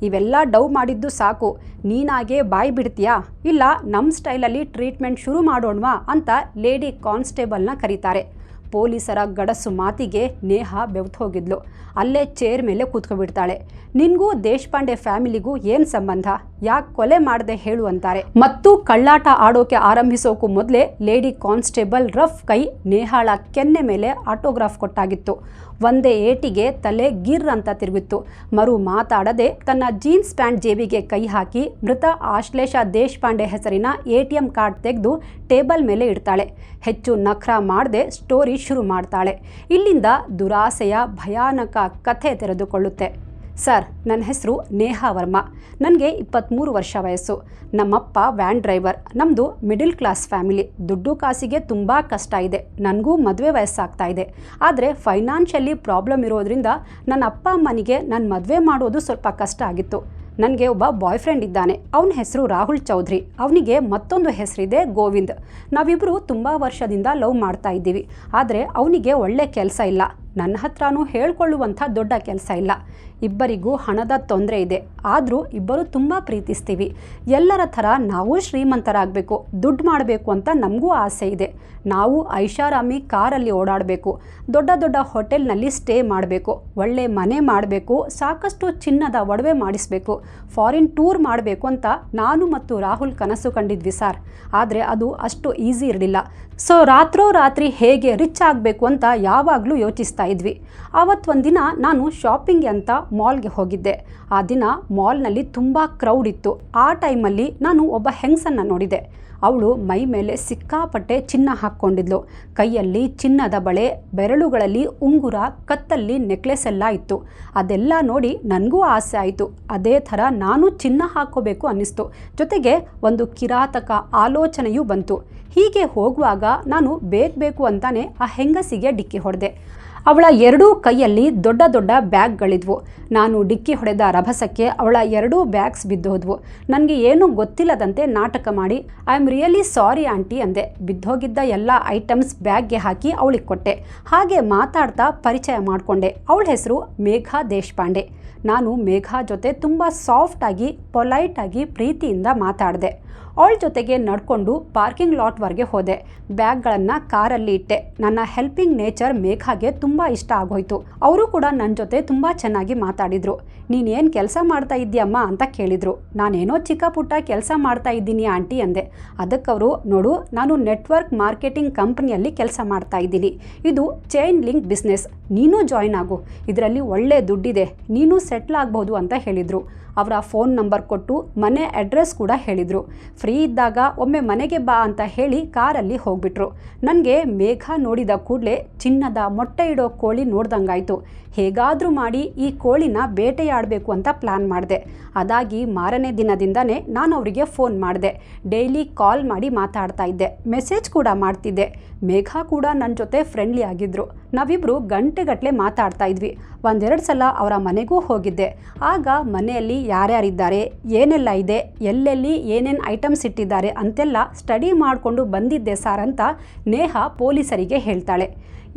ಇವೆಲ್ಲ ಡೌ ಮಾಡಿದ್ದು ಸಾಕು. ನೀನಾಗೆ ಬಾಯಿ ಬಿಡ್ತೀಯಾ? ಇಲ್ಲ ನಮ್ಮ ಸ್ಟೈಲಲ್ಲಿ ಟ್ರೀಟ್ಮೆಂಟ್ ಶುರು ಮಾಡೋಣವಾ ಅಂತ ಲೇಡಿ ಕಾನ್ಸ್ಟೇಬಲ್ನ ಕರೀತಾರೆ. ಪೊಲೀಸರ ಗಡಸು ಮಾತಿಗೆ ನೇಹ ಬೆವ್ತು ಹೋಗಿದ್ಲು. ಅಲ್ಲೇ ಚೇರ್ ಮೇಲೆ ಕೂತ್ಕೊಬಿಡ್ತಾಳೆ. ನಿನ್ಗೂ ದೇಶಪಾಂಡೆ ಫ್ಯಾಮಿಲಿಗೂ ಏನು ಸಂಬಂಧ? ಯಾಕೆ ಕೊಲೆ ಮಾಡದೆ ಹೇಳು ಅಂತಾರೆ. ಮತ್ತು ಕಳ್ಳಾಟ ಆಡೋಕೆ ಆರಂಭಿಸೋಕು ಮೊದಲೇ ಲೇಡಿ ಕಾನ್ಸ್ಟೇಬಲ್ ರಫ್ ಕೈ ನೇಹಾಳ ಕೆನ್ನೆ ಮೇಲೆ ಆಟೋಗ್ರಾಫ್ ಕೊಟ್ಟಾಗಿತ್ತು. ಒಂದೇ ಏಟಿಗೆ ತಲೆ ಗಿರ್ ಅಂತ ತಿರುಗಿತ್ತು. ಮರು ಮಾತಾಡದೆ ತನ್ನ ಜೀನ್ಸ್ ಪ್ಯಾಂಟ್ ಜೇಬಿಗೆ ಕೈ ಹಾಕಿ ಮೃತ ಆಶ್ಲೇಷ ದೇಶಪಾಂಡೆ ಹೆಸರಿನ ಎ ಕಾರ್ಡ್ ತೆಗೆದು ಟೇಬಲ್ ಮೇಲೆ ಇಡ್ತಾಳೆ. ಹೆಚ್ಚು ನಖರ ಮಾಡದೆ ಸ್ಟೋರಿ ಶುರು ಮಾಡ್ತಾಳೆ. ಇಲ್ಲಿಂದ ದುರಾಸೆಯ ಭಯಾನಕ ಕಥೆ ತೆರೆದುಕೊಳ್ಳುತ್ತೆ. ಸರ್, ನನ್ನ ಹೆಸರು ನೇಹಾ ವರ್ಮಾ. ನನಗೆ ಇಪ್ಪತ್ತ್ಮೂರು ವರ್ಷ ವಯಸ್ಸು. ನಮ್ಮಪ್ಪ ವ್ಯಾನ್ ಡ್ರೈವರ್. ನಮ್ಮದು ಮಿಡಿಲ್ ಕ್ಲಾಸ್ ಫ್ಯಾಮಿಲಿ. ದುಡ್ಡು ಕಾಸಿಗೆ ತುಂಬ ಕಷ್ಟ ಇದೆ. ನನಗೂ ಮದುವೆ ವಯಸ್ಸಾಗ್ತಾ ಇದೆ. ಆದರೆ ಫೈನಾನ್ಷಿಯಲಿ ಪ್ರಾಬ್ಲಮ್ ಇರೋದ್ರಿಂದ ನನ್ನ ಅಪ್ಪ ಅಮ್ಮನಿಗೆ ನಾನು ಮದುವೆ ಮಾಡೋದು ಸ್ವಲ್ಪ ಕಷ್ಟ ಆಗಿತ್ತು. ನನಗೆ ಒಬ್ಬ ಬಾಯ್ ಫ್ರೆಂಡ್ ಇದ್ದಾನೆ. ಅವನ ಹೆಸರು ರಾಹುಲ್ ಚೌಧರಿ. ಅವನಿಗೆ ಮತ್ತೊಂದು ಹೆಸರಿದೆ ಗೋವಿಂದ್. ನಾವಿಬ್ಬರು ತುಂಬ ವರ್ಷದಿಂದ ಲವ್ ಮಾಡ್ತಾ ಇದ್ದೀವಿ. ಆದರೆ ಅವನಿಗೆ ಒಳ್ಳೆ ಕೆಲಸ ಇಲ್ಲ. ನನ್ನ ಹತ್ರನೂ ಹೇಳ್ಕೊಳ್ಳುವಂಥ ದೊಡ್ಡ ಕೆಲಸ ಇಲ್ಲ. ಇಬ್ಬರಿಗೂ ಹಣದ ತೊಂದರೆ ಇದೆ. ಆದರೂ ಇಬ್ಬರು ತುಂಬ ಪ್ರೀತಿಸ್ತೀವಿ. ಎಲ್ಲರ ಥರ ನಾವು ಶ್ರೀಮಂತರಾಗಬೇಕು. ದುಡ್ಡು ಮಾಡಬೇಕು ಅಂತ ನಮಗೂ ಆಸೆ ಇದೆ. ನಾವು ಐಷಾರಾಮಿ ಕಾರಲ್ಲಿ ಓಡಾಡಬೇಕು. ದೊಡ್ಡ ದೊಡ್ಡ ಹೋಟೆಲ್ನಲ್ಲಿ ಸ್ಟೇ ಮಾಡಬೇಕು. ಒಳ್ಳೆ ಮನೆ ಮಾಡಬೇಕು. ಸಾಕಷ್ಟು ಚಿನ್ನದ ಒಡವೆ ಮಾಡಿಸಬೇಕು. ಫಾರಿನ್ ಟೂರ್ ಮಾಡಬೇಕು ಅಂತ ನಾನು ಮತ್ತು ರಾಹುಲ್ ಕನಸು ಕಂಡಿದ್ವಿ ಸರ್. ಆದರೆ ಅದು ಅಷ್ಟು ಈಸಿ ಇರಲಿಲ್ಲ. ಸೊ ರಾತ್ರೋ ರಾತ್ರಿ ಹೇಗೆ ರಿಚ್ ಆಗಬೇಕು ಅಂತ ಯಾವಾಗಲೂ ಯೋಚಿಸ್ತಾ ಇದ್ವಿ. ಆವತ್ತೊಂದಿನ ನಾನು ಶಾಪಿಂಗ್ ಅಂತ ಮಾಲ್ಗೆ ಹೋಗಿದ್ದೆ. ಆ ದಿನ ಮಾಲ್ನಲ್ಲಿ ತುಂಬ ಕ್ರೌಡ್ ಇತ್ತು. ಆ ಟೈಮಲ್ಲಿ ನಾನು ಒಬ್ಬ ಹೆಂಗಸನ್ನು ನೋಡಿದೆ. ಅವಳು ಮೈ ಮೇಲೆ ಸಿಕ್ಕಾಪಟ್ಟೆ ಚಿನ್ನ ಹಾಕ್ಕೊಂಡಿದ್ಲು. ಕೈಯಲ್ಲಿ ಚಿನ್ನದ ಬಳೆ, ಬೆರಳುಗಳಲ್ಲಿ ಉಂಗುರ, ಕತ್ತಲ್ಲಿ ನೆಕ್ಲೆಸ್ ಎಲ್ಲ ಇತ್ತು. ಅದೆಲ್ಲ ನೋಡಿ ನನಗೂ ಆಸೆ ಆಯಿತು. ಅದೇ ಥರ ನಾನು ಚಿನ್ನ ಹಾಕೋಬೇಕು ಅನ್ನಿಸ್ತು. ಜೊತೆಗೆ ಒಂದು ಕಿರಾತಕ ಆಲೋಚನೆಯೂ ಬಂತು. ಹೀಗೆ ಹೋಗುವಾಗ ನಾನು ಬೇಕು ಬೇಕು ಅಂತಾನೆ ಆ ಹೆಂಗಸಿಗೆ ಡಿಕ್ಕಿ ಹೊಡೆದೆ. ಅವಳ ಎರಡೂ ಕೈಯಲ್ಲಿ ದೊಡ್ಡ ದೊಡ್ಡ ಬ್ಯಾಗ್ಗಳಿದ್ವು. ನಾನು ಡಿಕ್ಕಿ ಹೊಡೆದ ರಭಸಕ್ಕೆ ಅವಳ ಎರಡೂ ಬ್ಯಾಗ್ಸ್ ಬಿದ್ದೋದ್ವು ನನಗೆ ಏನೂ ಗೊತ್ತಿಲ್ಲದಂತೆ ನಾಟಕ ಮಾಡಿ, I am really sorry aunty ಅಂದೆ. ಬಿದ್ದೋಗಿದ್ದ ಎಲ್ಲ ಐಟಮ್ಸ್ ಬ್ಯಾಗ್ಗೆ ಹಾಕಿ ಅವಳಿಗೆ ಕೊಟ್ಟೆ. ಹಾಗೆ ಮಾತಾಡ್ತಾ ಪರಿಚಯ ಮಾಡಿಕೊಂಡೆ. ಅವಳ ಹೆಸರು ಮೇಘಾ ದೇಶಪಾಂಡೆ. ನಾನು ಮೇಘಾ ಜೊತೆ ತುಂಬ ಸಾಫ್ಟಾಗಿ ಪೊಲೈಟಾಗಿ ಪ್ರೀತಿಯಿಂದ ಮಾತಾಡಿದೆ. ಅವಳ ಜೊತೆಗೆ ನಡ್ಕೊಂಡು ಪಾರ್ಕಿಂಗ್ ಲಾಟ್ವರೆಗೆ ಹೋದೆ. ಬ್ಯಾಗ್ಗಳನ್ನು ಕಾರಲ್ಲಿ ಇಟ್ಟೆ. ನನ್ನ ಹೆಲ್ಪಿಂಗ್ ನೇಚರ್ ಮೇಘಾಗೆ ತುಂಬ ಇಷ್ಟ ಆಗೋಯ್ತು. ಅವರು ಕೂಡ ನನ್ನ ಜೊತೆ ತುಂಬ ಚೆನ್ನಾಗಿ ಮಾತಾಡಿದರು. ನೀನೇನು ಕೆಲಸ ಮಾಡ್ತಾ ಇದ್ದೀಯಮ್ಮ ಅಂತ ಕೇಳಿದರು. ನಾನೇನೋ ಚಿಕ್ಕ ಪುಟ್ಟ ಕೆಲಸ ಮಾಡ್ತಾ ಇದ್ದೀನಿ ಆಂಟಿ ಅಂದೆ. ಅದಕ್ಕವರು ನೋಡು, ನಾನು ನೆಟ್ವರ್ಕ್ ಮಾರ್ಕೆಟಿಂಗ್ ಕಂಪ್ನಿಯಲ್ಲಿ ಕೆಲಸ ಮಾಡ್ತಾ ಇದ್ದೀನಿ. ಇದು ಚೈನ್ ಲಿಂಕ್ ಬಿಸ್ನೆಸ್. ನೀನು ಜಾಯ್ನ್ ಆಗು. ಇದರಲ್ಲಿ ಒಳ್ಳೆ ದುಡ್ಡಿದೆ. ನೀನು ಸೆಟ್ಲ್ ಆಗ್ಬೋದು ಅಂತ ಹೇಳಿದರು. ಅವರ ಫೋನ್ ನಂಬರ್ ಕೊಟ್ಟು ಮನೆ ಅಡ್ರೆಸ್ ಕೂಡ ಹೇಳಿದರು. ಫ್ರೀ ಇದ್ದಾಗ ಒಮ್ಮೆ ಮನೆಗೆ ಬಾ ಅಂತ ಹೇಳಿ ಕಾರಲ್ಲಿ ಹೋಗ್ಬಿಟ್ರು. ನನಗೆ ಮೇಘ ನೋಡಿದ ಕೂಡಲೇ ಚಿನ್ನದ ಮೊಟ್ಟೆ ಇಡೋ ಕೋಳಿ ನೋಡ್ದಂಗಾಯ್ತು. ಹೇಗಾದರೂ ಮಾಡಿ ಈ ಕೋಳಿನ ಬೇಟೆಯಾಡಬೇಕು ಅಂತ ಪ್ಲ್ಯಾನ್ ಮಾಡಿದೆ. ಅದಾಗಿ ಮಾರನೇ ದಿನದಿಂದನೇ ನಾನು ಅವರಿಗೆ ಫೋನ್ ಮಾಡಿದೆ. ಡೈಲಿ ಕಾಲ್ ಮಾಡಿ ಮಾತಾಡ್ತಾ ಇದ್ದೆ. ಮೆಸೇಜ್ ಕೂಡ ಮಾಡ್ತಿದ್ದೆ. ಮೇಘ ಕೂಡ ನನ್ನ ಜೊತೆ ಫ್ರೆಂಡ್ಲಿ ಆಗಿದ್ರು. ನಾವಿಬ್ಬರು ಗಂಟೆಗಟ್ಟಲೆ ಮಾತಾಡ್ತಾ ಇದ್ವಿ. ಒಂದೆರಡು ಸಲ ಅವರ ಮನೆಗೂ ಹೋಗಿದ್ದೆ. ಆಗ ಮನೆಯಲ್ಲಿ ಯಾರ್ಯಾರಿದ್ದಾರೆ, ಏನೆಲ್ಲ ಇದೆ, ಎಲ್ಲೆಲ್ಲಿ ಏನೇನು ಐಟಮ್ಸ್ ಇಟ್ಟಿದ್ದಾರೆ ಅಂತೆಲ್ಲ ಸ್ಟಡಿ ಮಾಡಿಕೊಂಡು ಬಂದಿದ್ದೆ ಸಾರ್ ಅಂತ ನೇಹ ಪೊಲೀಸರಿಗೆ ಹೇಳ್ತಾಳೆ.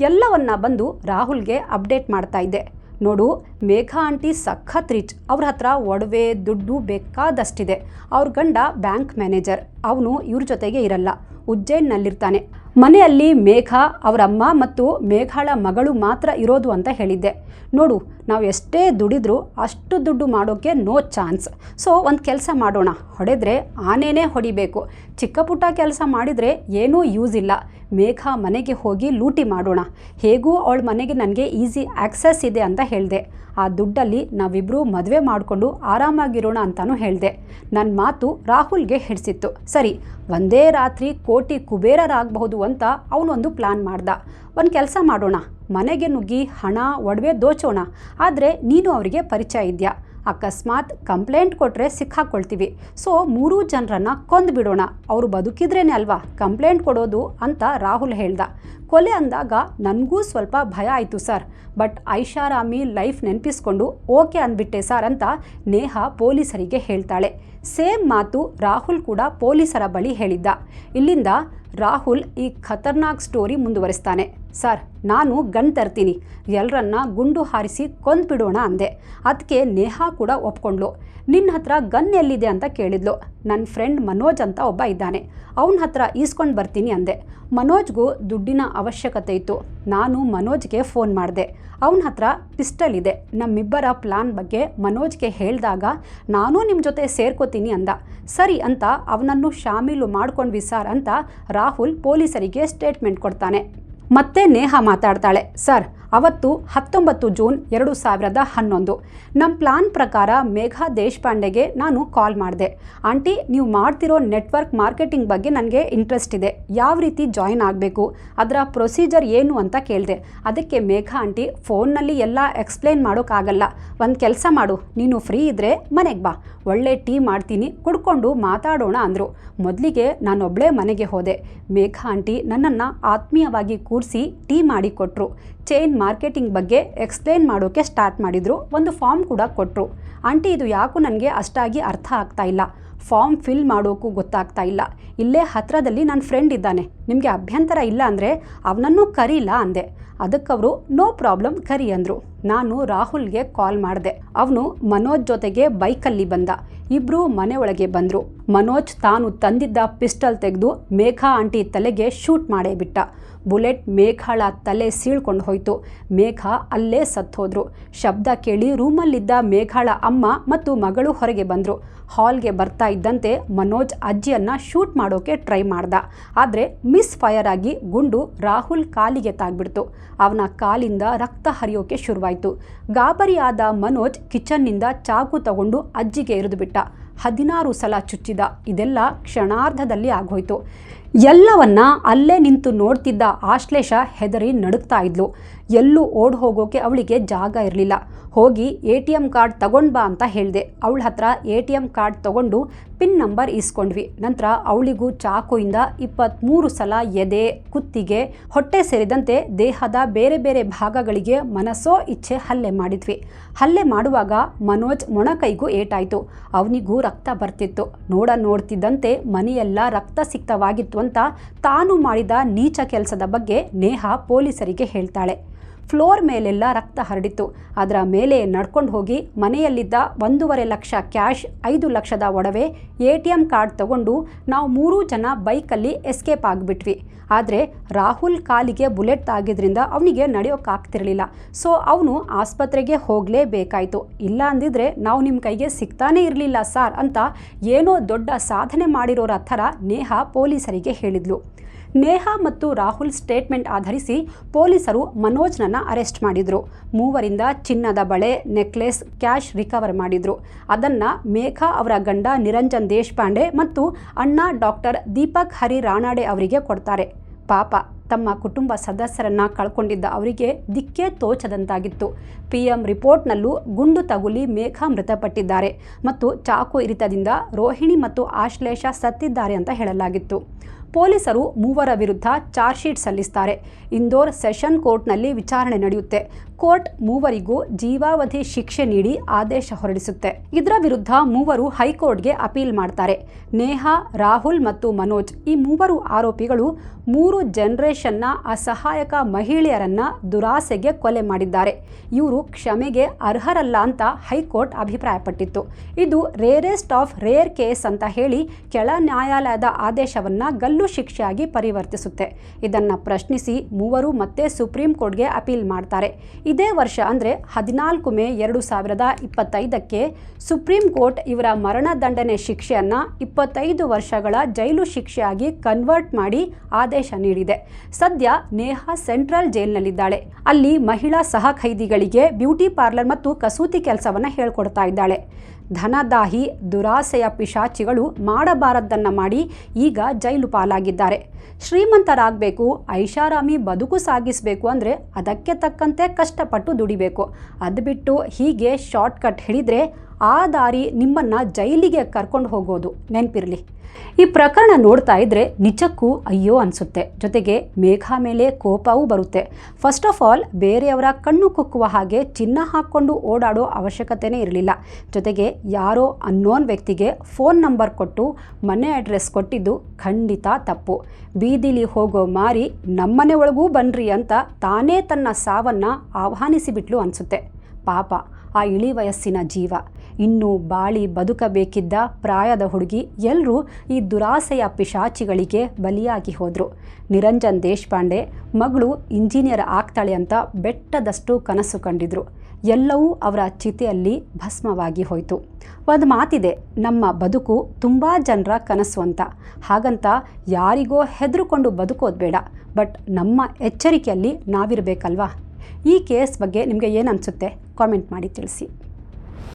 ಎಲ್ಲವನ್ನ ಬಂದು ರಾಹುಲ್ಗೆ ಅಪ್ಡೇಟ್ ಮಾಡ್ತಾ ಇದ್ದೆ. ನೋಡು, ಮೇಘಾ ಆಂಟಿ ಸಖತ್ ರಿಚ್ ಅವ್ರ ಹತ್ರ ಒಡವೆ, ದುಡ್ಡು ಬೇಕಾದಷ್ಟಿದೆ. ಅವ್ರ ಗಂಡ ಬ್ಯಾಂಕ್ ಮ್ಯಾನೇಜರ್ ಅವನು ಇವ್ರ ಜೊತೆಗೆ ಇರಲ್ಲ. ಉಜ್ಜೈನ್ನಲ್ಲಿರ್ತಾನೆ ಮನೆಯಲ್ಲಿ ಮೇಘ, ಅವರಮ್ಮ ಮತ್ತು ಮೇಘಾಳ ಮಗಳು ಮಾತ್ರ ಇರೋದು ಅಂತ ಹೇಳಿದ್ದೆ. ನೋಡು, ನಾವು ಎಷ್ಟೇ ದುಡಿದ್ರೂ ಅಷ್ಟು ದುಡ್ಡು ಮಾಡೋಕ್ಕೆ ನೋ ಚಾನ್ಸ್. ಸೊ, ಒಂದು ಕೆಲಸ ಮಾಡೋಣ. ಹೊಡೆದ್ರೆ ಆನೆನೇ ಹೊಡಿಬೇಕು. ಚಿಕ್ಕ ಪುಟ್ಟ ಕೆಲಸ ಮಾಡಿದರೆ ಏನೂ ಯೂಸ್ ಇಲ್ಲ. ಮೇಘ ಮನೆಗೆ ಹೋಗಿ ಲೂಟಿ ಮಾಡೋಣ. ಹೇಗೂ ಅವಳ ಮನೆಗೆ ನನಗೆ ಈಸಿ ಆಕ್ಸೆಸ್ ಇದೆ ಅಂತ ಹೇಳಿದೆ. ಆ ದುಡ್ಡಲ್ಲಿ ನಾವಿಬ್ಬರೂ ಮದುವೆ ಮಾಡಿಕೊಂಡು ಆರಾಮಾಗಿರೋಣ ಅಂತಲೂ ಹೇಳಿದೆ. ನನ್ನ ಮಾತು ರಾಹುಲ್ಗೆ ಹಿಡಿಸಿತ್ತು. ಸರಿ, ಒಂದೇ ರಾತ್ರಿ ಕೋಟಿ ಕುಬೇರರಾಗಬಹುದು ಅಂತ ಅವನೊಂದು ಪ್ಲ್ಯಾನ್ ಮಾಡ್ದ. ಒಂದು ಕೆಲಸ ಮಾಡೋಣ. ಮನೆಗೆ ನುಗ್ಗಿ ಹಣ, ಒಡವೆ ದೋಚೋಣ. ಆದರೆ ನೀನು ಅವರಿಗೆ ಪರಿಚಯ ಇದೆಯಾ? ಅಕಸ್ಮಾತ್ ಕಂಪ್ಲೇಂಟ್ ಕೊಟ್ಟರೆ ಸಿಕ್ಕಾಕೊಳ್ತೀವಿ. ಸೊ, ಮೂರೂ ಜನರನ್ನು ಕೊಂದು ಬಿಡೋಣ ಅವರು ಬದುಕಿದ್ರೇನೆ ಅಲ್ವಾ? ಕಂಪ್ಲೇಂಟ್ ಕೊಡೋದು ಅಂತ ರಾಹುಲ್ ಹೇಳ್ದ. ಕೊಲೆ ಅಂದಾಗ ನನಗೂ ಸ್ವಲ್ಪ ಭಯ ಆಯಿತು ಸರ್. ಬಟ್ ಐಷಾರಾಮಿ ಲೈಫ್ ನೆನಪಿಸ್ಕೊಂಡು ಓಕೆ ಅಂದ್ಬಿಟ್ಟೆ ಸರ್ ಅಂತ ನೇಹ ಪೊಲೀಸರಿಗೆ ಹೇಳ್ತಾಳೆ. ಸೇಮ್ ಮಾತು ರಾಹುಲ್ ಕೂಡ ಪೊಲೀಸರ ಬಳಿ ಹೇಳಿದ್ದ. ಇಲ್ಲಿಂದ ರಾಹುಲ್ ಈ ಖತರ್ನಾಕ್ ಸ್ಟೋರಿ ಮುಂದುವರಿಸ್ತಾನೆ. ಸರ್, ನಾನು ಗನ್ ತರ್ತೀನಿ. ಎಲ್ಲರನ್ನ ಗುಂಡು ಹಾರಿಸಿ ಕೊಂದ್ಬಿಡೋಣ ಅಂದೆ. ಅದಕ್ಕೆ ನೇಹಾ ಕೂಡ ಒಪ್ಕೊಂಡ್ಲು. ನಿನ್ನ ಹತ್ರ ಗನ್ ಎಲ್ಲಿದೆ ಅಂತ ಕೇಳಿದ್ಲು. ನನ್ನ ಫ್ರೆಂಡ್ ಮನೋಜ್ ಅಂತ ಒಬ್ಬ ಇದ್ದಾನೆ. ಅವನ ಹತ್ರ ಈಸ್ಕೊಂಡು ಬರ್ತೀನಿ ಅಂದೆ. ಮನೋಜ್ಗೂ ದುಡ್ಡಿನ ಅವಶ್ಯಕತೆ ಇತ್ತು. ನಾನು ಮನೋಜ್ಗೆ ಫೋನ್ ಮಾಡಿದೆ. ಅವನ ಹತ್ರ ಪಿಸ್ಟಲ್ ಇದೆ. ನಮ್ಮಿಬ್ಬರ ಪ್ಲಾನ್ ಬಗ್ಗೆ ಮನೋಜ್ಗೆ ಹೇಳಿದಾಗ, ನಾನು ನಿಮ್ಮ ಜೊತೆ ಸೇರ್ಕೋತೀನಿ ಅಂದ. ಸರಿ ಅಂತ ಅವನನ್ನು ಶಾಮೀಲು ಮಾಡ್ಕೊಂಡ್ವಿ ಸರ್ ಅಂತ ರಾಹುಲ್ ಪೊಲೀಸರಿಗೆ ಸ್ಟೇಟ್ಮೆಂಟ್ ಕೊಡ್ತಾನೆ. ಮತ್ತೆ ನೇಹ ಮಾತಾಡ್ತಾಳೆ, ಸರ್ ಅವತ್ತು ಹತ್ತೊಂಬತ್ತು ಜೂನ್ ಎರಡು ಸಾವಿರದ ಹನ್ನೊಂದು. ನಮ್ಮ ಪ್ಲಾನ್ ಪ್ರಕಾರ ಮೇಘಾ ದೇಶಪಾಂಡೆಗೆ ನಾನು ಕಾಲ್ ಮಾಡಿದೆ. ಆಂಟಿ, ನೀವು ಮಾಡ್ತಿರೋ ನೆಟ್ವರ್ಕ್ ಮಾರ್ಕೆಟಿಂಗ್ ಬಗ್ಗೆ ನನಗೆ ಇಂಟ್ರೆಸ್ಟ್ ಇದೆ. ಯಾವ ರೀತಿ ಜಾಯಿನ್ ಆಗಬೇಕು? ಅದರ ಪ್ರೊಸೀಜರ್ ಏನು ಅಂತ ಕೇಳಿದೆ. ಅದಕ್ಕೆ ಮೇಘಾ ಆಂಟಿ, ಫೋನ್ನಲ್ಲಿ ಎಲ್ಲ ಎಕ್ಸ್ಪ್ಲೇನ್ ಮಾಡೋಕ್ಕಾಗಲ್ಲ. ಒಂದು ಕೆಲಸ ಮಾಡು. ನೀನು ಫ್ರೀ ಇದ್ದರೆ ಮನೆಗೆ ಬಾ. ಒಳ್ಳೆ ಟೀ ಮಾಡ್ತೀನಿ, ಕುಡ್ಕೊಂಡು ಮಾತಾಡೋಣ ಅಂದರು. ಮೊದಲಿಗೆ ನಾನೊಬ್ಬಳೇ ಮನೆಗೆ ಹೋದೆ. ಮೇಘಾ ಆಂಟಿ ನನ್ನನ್ನು ಆತ್ಮೀಯವಾಗಿ ಕೂರಿಸಿ ಟೀ ಮಾಡಿ ಕೊಟ್ಟರು ಚೈನ್ ಮಾರ್ಕೆಟಿಂಗ್ ಬಗ್ಗೆ ಎಕ್ಸ್ಪ್ಲೇನ್ ಮಾಡೋಕ್ಕೆ ಸ್ಟಾರ್ಟ್ ಮಾಡಿದರು. ಒಂದು ಫಾರ್ಮ್ ಕೂಡ ಕೊಟ್ಟರು ಆಂಟಿ, ಇದು ಯಾಕೂ ನನಗೆ ಅಷ್ಟಾಗಿ ಅರ್ಥ ಆಗ್ತಾ ಇಲ್ಲ. ಫಾರ್ಮ್ ಫಿಲ್ ಮಾಡೋಕ್ಕೂ ಗೊತ್ತಾಗ್ತಾ ಇಲ್ಲ. ಇಲ್ಲೇ ಹತ್ರದಲ್ಲಿ ನನ್ನ ಫ್ರೆಂಡ್ ಇದ್ದಾನೆ. ನಿಮಗೆ ಅಭ್ಯಂತರ ಇಲ್ಲ ಅಂದರೆ ಅವನನ್ನು ಕರೀಲ ಅಂದೆ. ಅದಕ್ಕವರು ನೋ ಪ್ರಾಬ್ಲಮ್ ಕರಿ ಅಂದರು. ನಾನು ರಾಹುಲ್ಗೆ ಕಾಲ್ ಮಾಡಿದೆ. ಅವನು ಮನೋಜ್ ಜೊತೆಗೆ ಬೈಕಲ್ಲಿ ಬಂದ. ಇಬ್ಬರು ಮನೆ ಒಳಗೆ ಬಂದರು. ಮನೋಜ್ ತಾನು ತಂದಿದ್ದ ಪಿಸ್ಟಲ್ ತೆಗೆದು ಮೇಘಾ ಆಂಟಿ ತಲೆಗೆ ಶೂಟ್ ಮಾಡೇ ಬಿಟ್ಟ. ಬುಲೆಟ್ ಮೇಘಾಳ ತಲೆ ಸೀಳ್ಕೊಂಡು ಹೋಯಿತು. ಮೇಘಾ ಅಲ್ಲೇ ಸತ್ತೋದ್ರು. ಶಬ್ದ ಕೇಳಿ ರೂಮಲ್ಲಿದ್ದ ಮೇಘಾಳ ಅಮ್ಮ ಮತ್ತು ಮಗಳು ಹೊರಗೆ ಬಂದರು. ಹಾಲ್ಗೆ ಬರ್ತಾ ಇದ್ದಂತೆ ಮನೋಜ್ ಅಜ್ಜಿಯನ್ನು ಶೂಟ್ ಮಾಡೋಕೆ ಟ್ರೈ ಮಾಡ್ದ. ಆದರೆ ಮಿಸ್ ಫೈರ್ ಆಗಿ ಗುಂಡು ರಾಹುಲ್ ಕಾಲಿಗೆ ತಾಗ್ಬಿಡ್ತು. ಅವನ ಕಾಲಿಂದ ರಕ್ತ ಹರಿಯೋಕೆ ಶುರುವಾಯಿತು. ಗಾಬರಿಯಾದ ಮನೋಜ್ ಕಿಚನ್ನಿಂದ ಚಾಕು ತಗೊಂಡು ಅಜ್ಜಿಗೆ ಎರಿದುಬಿಟ್ಟ ಹದಿನಾರು ಸಲ ಚುಚ್ಚಿದ ಇದೆಲ್ಲ ಕ್ಷಣಾರ್ಧದಲ್ಲಿ ಆಗೋಯ್ತು. ಎಲ್ಲವನ್ನ ಅಲ್ಲೇ ನಿಂತು ನೋಡ್ತಿದ್ದ ಆಶ್ಲೇಷ ಹೆದರಿ ನಡುಕ್ತಾ ಇದ್ಲು. ಎಲ್ಲೂ ಓಡ್ ಹೋಗೋಕೆ ಅವಳಿಗೆ ಜಾಗ ಇರಲಿಲ್ಲ. ಹೋಗಿ ಎ ಟಿ ಎಂ ಕಾರ್ಡ್ ತಗೊಂಡು ಬಾ ಅಂತ ಹೇಳಿದೆ. ಅವಳ ಹತ್ರ ಎ ಟಿ ಎಂ ಕಾರ್ಡ್ ತಗೊಂಡು ಪಿನ್ ನಂಬರ್ ಇಸ್ಕೊಂಡ್ವಿ. ನಂತರ ಅವಳಿಗೂ ಚಾಕುಯಿಂದ ಇಪ್ಪತ್ತ್ಮೂರು ಸಲ ಎದೆ, ಕುತ್ತಿಗೆ, ಹೊಟ್ಟೆ ಸೇರಿದಂತೆ ದೇಹದ ಬೇರೆ ಬೇರೆ ಭಾಗಗಳಿಗೆ ಮನಸ್ಸೋ ಇಚ್ಛೆ ಹಲ್ಲೆ ಮಾಡಿದ್ವಿ. ಹಲ್ಲೆ ಮಾಡುವಾಗ ಮನೋಜ್ ಮೊಣಕೈಗೂ ಏಟಾಯಿತು. ಅವನಿಗೂ ರಕ್ತ ಬರ್ತಿತ್ತು. ನೋಡ ನೋಡ್ತಿದ್ದಂತೆ ಮನೆಯೆಲ್ಲ ರಕ್ತ ಸಿಕ್ತವಾಗಿತ್ತು ಅಂತ ತಾನು ಮಾಡಿದ ನೀಚ ಕೆಲಸದ ಬಗ್ಗೆ ನೇಹಾ ಪೊಲೀಸರಿಗೆ ಹೇಳ್ತಾಳೆ. ಫ್ಲೋರ್ ಮೇಲೆಲ್ಲ ರಕ್ತ ಹರಡಿತ್ತು ಅದರ ಮೇಲೆ ನಡ್ಕೊಂಡು ಹೋಗಿ ಮನೆಯಲ್ಲಿದ್ದ ಒಂದೂವರೆ ಲಕ್ಷ ಕ್ಯಾಶ್, ಐದು ಲಕ್ಷದ ಒಡವೆ, ಎ ಟಿ ಎಂ ಕಾರ್ಡ್ ತಗೊಂಡು ನಾವು ಮೂರೂ ಜನ ಬೈಕಲ್ಲಿ ಎಸ್ಕೇಪ್ ಆಗಿಬಿಟ್ವಿ. ಆದರೆ ರಾಹುಲ್ ಕಾಲಿಗೆ ಬುಲೆಟ್ ತಾಗಿದ್ರಿಂದ ಅವನಿಗೆ ನಡೆಯೋಕ್ಕಾಗ್ತಿರಲಿಲ್ಲ ಸೊ ಅವನು ಆಸ್ಪತ್ರೆಗೆ ಹೋಗಲೇಬೇಕಾಯಿತು. ಇಲ್ಲ ಅಂದಿದ್ರೆ ನಾವು ನಿಮ್ಮ ಕೈಗೆ ಸಿಗ್ತಾನೇ ಇರಲಿಲ್ಲ ಸಾರ್ ಅಂತ ಏನೋ ದೊಡ್ಡ ಸಾಧನೆ ಮಾಡಿರೋರ ಥರ ನೇಹ ಪೊಲೀಸರಿಗೆ ಹೇಳಿದ್ಲು. ನೇಹ ಮತ್ತು ರಾಹುಲ್ ಸ್ಟೇಟ್ಮೆಂಟ್ ಆಧರಿಸಿ ಪೊಲೀಸರು ಮನೋಜ್ನನ್ನ ಅರೆಸ್ಟ್ ಮಾಡಿದ್ರು. ಮೂವರಿಂದ ಚಿನ್ನದ ಬಳೆ, ನೆಕ್ಲೆಸ್, ಕ್ಯಾಶ್ ರಿಕವರ್ ಮಾಡಿದ್ರು. ಅದನ್ನ ಮೇಘಾ ಅವರ ಗಂಡ ನಿರಂಜನ್ ದೇಶಪಾಂಡೆ ಮತ್ತು ಅಣ್ಣ ಡಾಕ್ಟರ್ ದೀಪಕ್ ಹರಿ ರಾಣಾಡೆ ಅವರಿಗೆ ಕೊಡ್ತಾರೆ. ಪಾಪ, ತಮ್ಮ ಕುಟುಂಬ ಸದಸ್ಯರನ್ನ ಕಳ್ಕೊಂಡಿದ್ದ ಅವರಿಗೆ ದಿಕ್ಕೇ ತೋಚದಂತಾಗಿತ್ತು. ಪಿ ಎಂ ರಿಪೋರ್ಟ್ನಲ್ಲೂ ಗುಂಡು ತಗುಲಿ ಮೇಘಾ ಮೃತಪಟ್ಟಿದ್ದಾರೆ ಮತ್ತು ಚಾಕು ಇರಿತದಿಂದ ರೋಹಿಣಿ ಮತ್ತು ಆಶ್ಲೇಷ ಸತ್ತಿದ್ದಾರೆ ಅಂತ ಹೇಳಲಾಗಿತ್ತು. ಪೊಲೀಸರು ಮೂವರ ವಿರುದ್ಧ ಚಾರ್ಜ್ ಶೀಟ್ ಸಲ್ಲಿಸ್ತಾರೆ. ಇಂದೋರ್ ಸೆಷನ್ ಕೋರ್ಟ್ನಲ್ಲಿ ವಿಚಾರಣೆ ನಡೆಯುತ್ತೆ. ಕೋರ್ಟ್ ಮೂವರಿಗೂ ಜೀವಾವಧಿ ಶಿಕ್ಷೆ ನೀಡಿ ಆದೇಶ ಹೊರಡಿಸುತ್ತೆ. ಇದರ ವಿರುದ್ಧ ಮೂವರು ಹೈಕೋರ್ಟ್ಗೆ ಅಪೀಲ್ ಮಾಡ್ತಾರೆ. ನೇಹಾ, ರಾಹುಲ್ ಮತ್ತು ಮನೋಜ್ ಈ ಮೂವರು ಆರೋಪಿಗಳು ಮೂರು ಜನರೇಷನ್ನ ಅಸಹಾಯಕ ಮಹಿಳೆಯರನ್ನ ದುರಾಸೆಗೆ ಕೊಲೆ ಮಾಡಿದ್ದಾರೆ. ಇವರು ಕ್ಷಮೆಗೆ ಅರ್ಹರಲ್ಲ ಅಂತ ಹೈಕೋರ್ಟ್ ಅಭಿಪ್ರಾಯಪಟ್ಟಿತ್ತು. ಇದು ರೇರೆಸ್ಟ್ ಆಫ್ ರೇರ್ ಕೇಸ್ ಅಂತ ಹೇಳಿ ಕೆಳ ನ್ಯಾಯಾಲಯದ ಆದೇಶವನ್ನ ಗಲ್ಲು ಶಿಕ್ಷೆಯಾಗಿ ಪರಿವರ್ತಿಸುತ್ತೆ. ಇದನ್ನು ಪ್ರಶ್ನಿಸಿ ಮೂವರು ಮತ್ತೆ ಸುಪ್ರೀಂ ಕೋರ್ಟ್ಗೆ ಅಪೀಲ್ ಮಾಡ್ತಾರೆ. ಇದೇ ವರ್ಷ ಅಂದರೆ ಹದಿನಾಲ್ಕು ಮೇ ಎರಡು ಸಾವಿರದ ಇಪ್ಪತ್ತೈದಕ್ಕೆ ಸುಪ್ರೀಂ ಕೋರ್ಟ್ ಇವರ ಮರಣದಂಡನೆ ಶಿಕ್ಷೆಯನ್ನು ಇಪ್ಪತ್ತೈದು ವರ್ಷಗಳ ಜೈಲು ಶಿಕ್ಷೆಯಾಗಿ ಕನ್ವರ್ಟ್ ಮಾಡಿ ಆದೇಶ ನೀಡಿದೆ. ಸದ್ಯ ನೇಹಾ ಸೆಂಟ್ರಲ್ ಜೈಲ್ನಲ್ಲಿದ್ದಾಳೆ. ಅಲ್ಲಿ ಮಹಿಳಾ ಸಹ ಖೈದಿಗಳಿಗೆ ಬ್ಯೂಟಿ ಪಾರ್ಲರ್ ಮತ್ತು ಕಸೂತಿ ಕೆಲಸವನ್ನು ಹೇಳ್ಕೊಡ್ತಾ ಇದ್ದಾಳೆ. ಧನದಾಹಿ, ದುರಾಸೆಯ ಪಿಶಾಚಿಗಳು ಮಾಡಬಾರದ್ದನ್ನು ಮಾಡಿ ಈಗ ಜೈಲು ಪಾಲಾಗಿದ್ದಾರೆ. ಶ್ರೀಮಂತರಾಗಬೇಕು, ಐಷಾರಾಮಿ ಬದುಕು ಸಾಗಿಸಬೇಕು ಅಂದರೆ ಅದಕ್ಕೆ ತಕ್ಕಂತೆ ಕಷ್ಟಪಟ್ಟು ದುಡಿಬೇಕು. ಅದು ಬಿಟ್ಟು ಹೀಗೆ ಶಾರ್ಟ್ಕಟ್ ಹಿಡಿದ್ರೆ ಆ ದಾರಿ ನಿಮ್ಮನ್ನು ಜೈಲಿಗೆ ಕರ್ಕೊಂಡು ಹೋಗೋದು. ನೆನಪಿರಲಿ. ಈ ಪ್ರಕರಣ ನೋಡ್ತಾ ಇದ್ರೆ ನಿಜಕ್ಕೂ ಅಯ್ಯೋ ಅನಿಸುತ್ತೆ. ಜೊತೆಗೆ ಮೇಘ ಮೇಲೆ ಕೋಪವೂ ಬರುತ್ತೆ. ಫಸ್ಟ್ ಆಫ್ ಆಲ್ ಬೇರೆಯವರ ಕಣ್ಣು ಕುಕ್ಕುವ ಹಾಗೆ ಚಿನ್ನ ಹಾಕ್ಕೊಂಡು ಓಡಾಡೋ ಅವಶ್ಯಕತೆನೇ ಇರಲಿಲ್ಲ. ಜೊತೆಗೆ ಯಾರೋ ಅನ್ನೋನ್ ವ್ಯಕ್ತಿಗೆ ಫೋನ್ ನಂಬರ್ ಕೊಟ್ಟು ಮನೆ ಅಡ್ರೆಸ್ ಕೊಟ್ಟಿದ್ದು ಖಂಡಿತ ತಪ್ಪು. ಬೀದಿಲಿ ಹೋಗೋ ಮಾರಿ ನಮ್ಮನೆ ಒಳಗೂ ಬನ್ರಿ ಅಂತ ತಾನೇ ತನ್ನ ಸಾವನ್ನು ಆಹ್ವಾನಿಸಿಬಿಟ್ಲು ಅನಿಸುತ್ತೆ. ಪಾಪ, ಆ ಇಳಿ ವಯಸ್ಸಿನ ಜೀವ. ಇನ್ನು ಬಾಳಿ ಬದುಕಬೇಕಿದ್ದ ಪ್ರಾಯದ ಹುಡುಗಿ ಎಲ್ಲರೂ ಈ ದುರಾಸೆಯ ಪಿಶಾಚಿಗಳಿಗೆ ಬಲಿಯಾಗಿ ಹೋದರು. ನಿರಂಜನ್ ದೇಶಪಾಂಡೆ, ಮಗಳು ಇಂಜಿನಿಯರ್ ಆಗ್ತಾಳೆ ಅಂತ ಬೆಟ್ಟದಷ್ಟು ಕನಸು ಕಂಡಿದ್ರು. ಎಲ್ಲವೂ ಅವರ ಚಿತೆಯಲ್ಲಿ ಭಸ್ಮವಾಗಿ ಹೋಯಿತು. ಒಂದು ಮಾತಿದೆ, ನಮ್ಮ ಬದುಕು ತುಂಬ ಜನರ ಕನಸು ಅಂತ. ಹಾಗಂತ ಯಾರಿಗೋ ಹೆದರುಕೊಂಡು ಬದುಕೋದು ಬೇಡ, ಬಟ್ ನಮ್ಮ ಎಚ್ಚರಿಕೆಯಲ್ಲಿ ನಾವಿರಬೇಕಲ್ವಾ? ಈ ಕೇಸ್ ಬಗ್ಗೆ ನಿಮಗೆ ಏನು ಅನಿಸುತ್ತೆ? ಕಾಮೆಂಟ್ ಮಾಡಿ ತಿಳಿಸಿ.